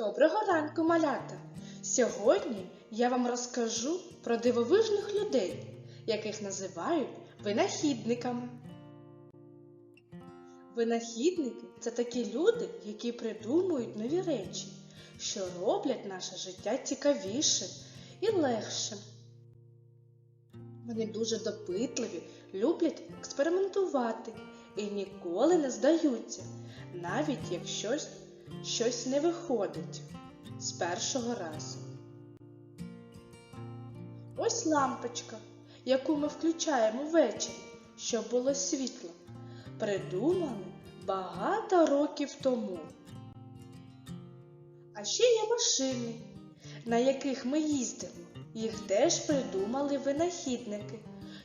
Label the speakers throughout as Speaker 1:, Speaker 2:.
Speaker 1: Доброго ранку, малята! Сьогодні я вам розкажу про дивовижних людей, яких називають винахідниками. Винахідники це такі люди, які придумують нові речі, що роблять наше життя цікавішим і легшим. Вони дуже допитливі, люблять експериментувати і ніколи не здаються, навіть щось не виходить з першого разу. Ось лампочка, яку ми включаємо ввечері, щоб було світло. Придумали багато років тому. А ще є машини, на яких ми їздимо. Їх теж придумали винахідники,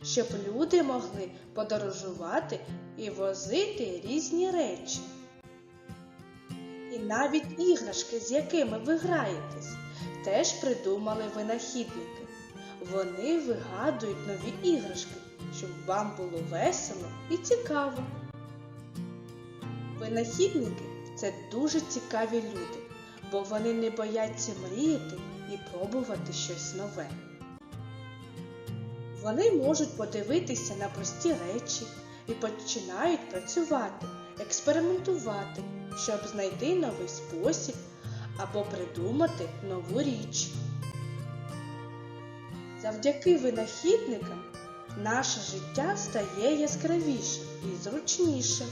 Speaker 1: щоб люди могли подорожувати і возити різні речі. Навіть іграшки, з якими ви граєтесь, теж придумали винахідники. Вони вигадують нові іграшки, щоб вам було весело і цікаво. Винахідники це дуже цікаві люди, бо вони не бояться мріяти і пробувати щось нове. Вони можуть подивитися на прості речі і починають працювати, експериментувати, щоб знайти новий спосіб або придумати нову річ. Завдяки винахідникам наше життя стає яскравішим і зручнішим.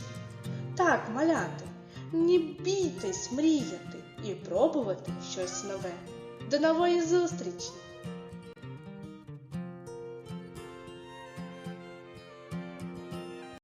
Speaker 1: Так, малята, не бійтесь мріяти і пробувати щось нове. До нової зустрічі!